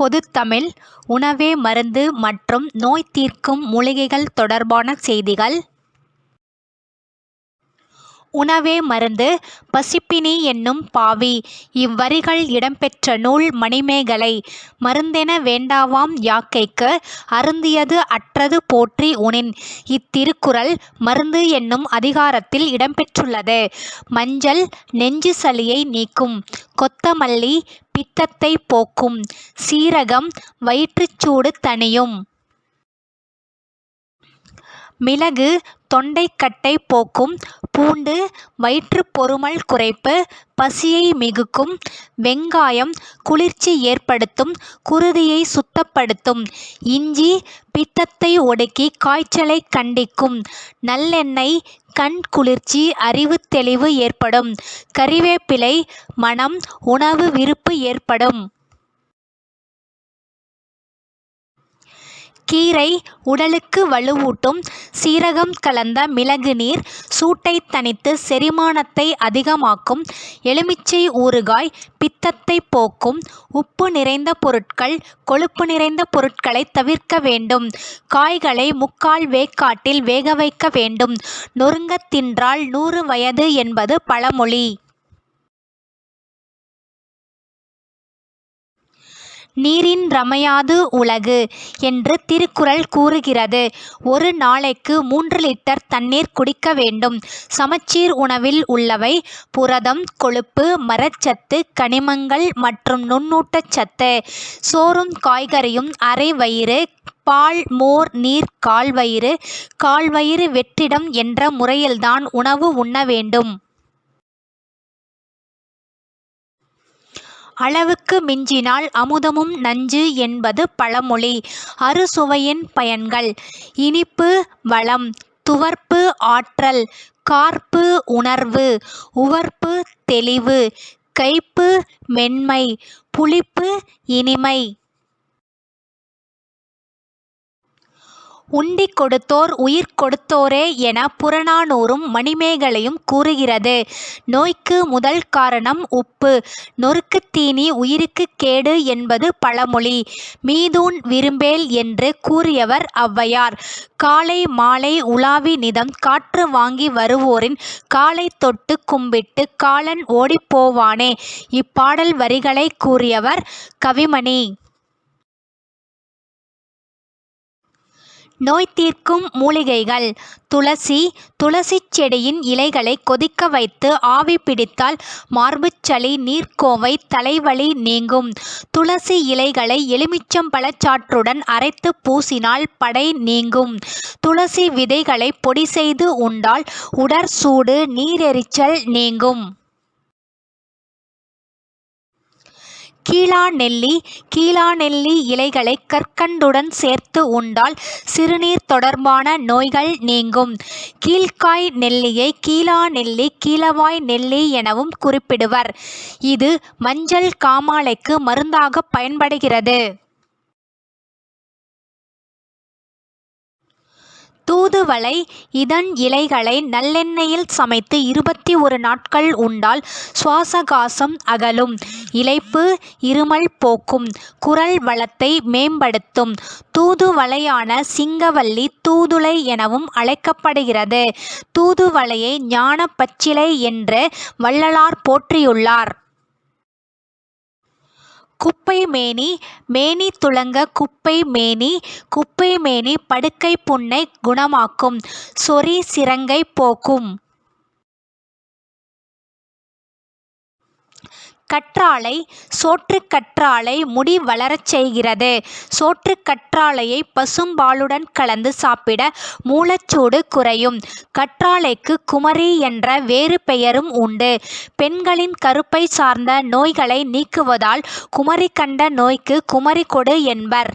பொதுத்தமிழ் உணவே மருந்து மற்றும் நோய் தீர்க்கும் மூலிகைகள் தொடர்பான செய்திகள். உணவே மருந்து பசிப்பினி என்னும் பாவி இவ்வரிகள் இடம்பெற்ற நூல் மணிமேகலை மருந்தென வேண்டாவாம் யாக்கைக்கு அருந்தியது அற்றது போற்றி உணின் இத்திருக்குறள் மருந்து என்னும் அதிகாரத்தில் இடம்பெற்றுள்ளது. மஞ்சள் நெஞ்சு சளியை நீக்கும். கொத்தமல்லி பித்தத்தை போக்கும். சீரகம் வயிற்றுச்சூடு தணியும். மிளகு தொண்டைக்கட்டை போக்கும். பூண்டு வயிற்றுப் பொருமல் குறைப்பு பசியை மிகுக்கும். வெங்காயம் குளிர்ச்சி ஏற்படுத்தும் குருதியை சுத்தப்படுத்தும். இஞ்சி பித்தத்தை ஒடுக்கி காய்ச்சலைக் கண்டிக்கும். நல்லெண்ணெய் கண் குளிர்ச்சி அறிவுத் தெளிவு ஏற்படும். கறிவேப்பிலை மணம் உணவு விருப்பு ஏற்படும். கீரை உடலுக்கு வலுவூட்டும். சீரகம் கலந்த மிளகு நீர் சூட்டைத் தணித்து செரிமானத்தை அதிகமாக்கும். எலுமிச்சை ஊறுகாய் பித்தத்தைப் போக்கும். உப்பு நிறைந்த பொருட்கள் கொழுப்பு நிறைந்த பொருட்களை தவிர்க்க வேண்டும். காய்களை முக்கால் வேக்காட்டில் வேக வைக்க வேண்டும். நொறுங்க தின்றால் நூறு வயது என்பது பழமொழி. நீரின் ரமையாது உலகு என்று திருக்குறள் கூறுகிறது. ஒரு நாளைக்கு மூன்று லிட்டர் தண்ணீர் குடிக்க வேண்டும். சமச்சீர் உணவில் உள்ளவை புரதம் கொழுப்பு மரச்சத்து கனிமங்கள் மற்றும் நுண்ணூட்டச்சத்து. சோறும் காய்கறியும் அரை வயிறு பால் மோர் நீர் கால் வயிறு. கால் வயிறு வெற்றிடம் என்ற முறையில்தான் உணவு உண்ண வேண்டும். அளவுக்கு மிஞ்சினால் அமுதமும் நஞ்சு என்பது பழமொழி. அறுசுவையின் பயன்கள்: இனிப்பு வளம். துவர்ப்பு ஆற்றல். கார்ப்பு உணர்வு. உவர்ப்பு தெளிவு. கைப்பு மென்மை. புளிப்பு இனிமை. உண்டிக் கொடுத்தோர் உயிர் கொடுத்தோரே என புறநானூறும் மணிமேகலையும் கூறுகிறது. நோய்க்கு முதல் காரணம் உப்பு. நொறுக்குத் தீனி உயிருக்குக் கேடு என்பது பழமொழி. மீதூன் விரும்பேல் என்று கூறியவர் ஔவையார். காலை மாலை உலாவி நிதம் காற்று வாங்கி வருவோரின் காலை தொட்டு கும்பிட்டு காலன் ஓடிப் போவானே. இப்பாடல் வரிகளைக் கூறியவர் கவிமணி. நோய் தீர்க்கும் மூலிகைகள் துளசி துளசிச் செடியின் இலைகளை கொதிக்க வைத்து ஆவி பிடித்தால் மார்புச்சளி நீர்க்கோவை தலைவலி நீங்கும். துளசி இலைகளை எலுமிச்சம்பழச் சாற்றுடன் அரைத்துப் பூசினால் படை நீங்கும். துளசி விதைகளை பொடி செய்து உண்டால் உடற்சூடு நீரெரிச்சல் நீங்கும். கீழாநெல்லி கீழாநெல்லி இலைகளை கற்கண்டுடன் சேர்த்து உண்டால் சிறுநீர் தொடர்பான நோய்கள் நீங்கும். கீழ்க்காய் நெல்லியை கீழாநெல்லி கீழவாய் நெல்லி எனவும் குறிப்பிடுவர். இது மஞ்சள் காமாலைக்கு மருந்தாகப் பயன்படுகிறது. தூதுவளை இதன் இலைகளை நல்லெண்ணெயில் சமைத்து இருபத்தி ஒரு நாட்கள் உண்டால் சுவாசகாசம் அகலும். இளைப்பு இருமல் போக்கும். குரல் வளத்தை மேம்படுத்தும். தூதுவளையான சிங்கவல்லி தூதுளை எனவும் அழைக்கப்படுகிறது. தூதுவளையை ஞான பச்சிலை என்று வள்ளலார் போற்றியுள்ளார். குப்பை மேனி மேனி துலங்க குப்பை மேனி குப்பை மேனி படுக்கை புண்ணை குணமாக்கும். சொறி சிரங்கைப் போக்கும். கற்றாழை சோற்றுக்கற்றாழை முடி வளரச் செய்கிறது. சோற்றுக்கற்றாழையை பசும்பாலுடன் கலந்து சாப்பிட மூலச்சூடு குறையும். கற்றாழைக்கு குமரி என்ற வேறு பெயரும் உண்டு. பெண்களின் கருப்பை சார்ந்த நோய்களை நீக்குவதால் குமரி கண்ட நோய்க்கு குமரி கொடு என்பர்.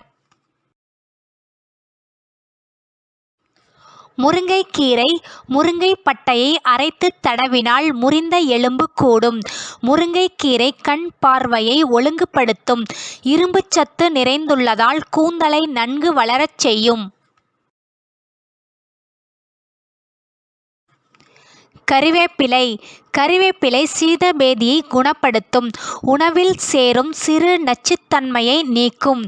முருங்கைக்கீரை முருங்கை பட்டையை அரைத்துத் தடவினால் முறிந்த எலும்பு கூடும். முருங்கைக் கீரை கண் பார்வையை ஒழுங்குபடுத்தும். இரும்புச் சத்து நிறைந்துள்ளதால் கூந்தலை நன்கு வளரச் செய்யும். கறிவேப்பிலை கறிவேப்பிலை சீதபேதியை குணப்படுத்தும். உணவில் சேரும் சிறு நச்சுத்தன்மையை நீக்கும்.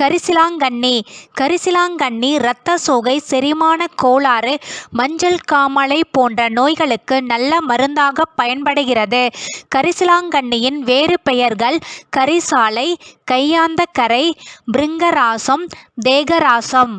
கரிசிலாங்கண்ணி. கரிசிலாங்கண்ணி இரத்த சோகை செரிமான கோளாறு மஞ்சள் காமாலை போன்ற நோய்களுக்கு நல்ல மருந்தாக பயன்படுகிறது. கரிசிலாங்கண்ணியின் வேறு பெயர்கள் கரிசாலை கையாந்த கரை பிருங்கராசம் தேகராசம்.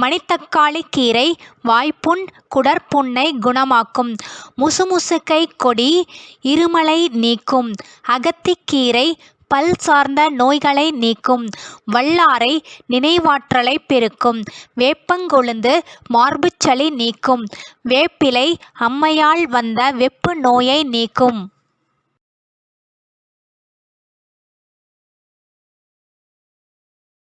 மணித்தக்காளி கீரை வாய்ப்புண் குடற்புண்ணை குணமாக்கும். முசுமுசுக்கை கொடி இருமலை நீக்கும். அகத்திக்கீரை பல் சார்ந்த நோய்களை நீக்கும். வல்லாரை நினைவாற்றலை பெருக்கும். வேப்பங்கொழுந்து மார்புச்சளி நீக்கும். வேப்பிலை அம்மையால் வந்த வெப்பு நோயை நீக்கும்.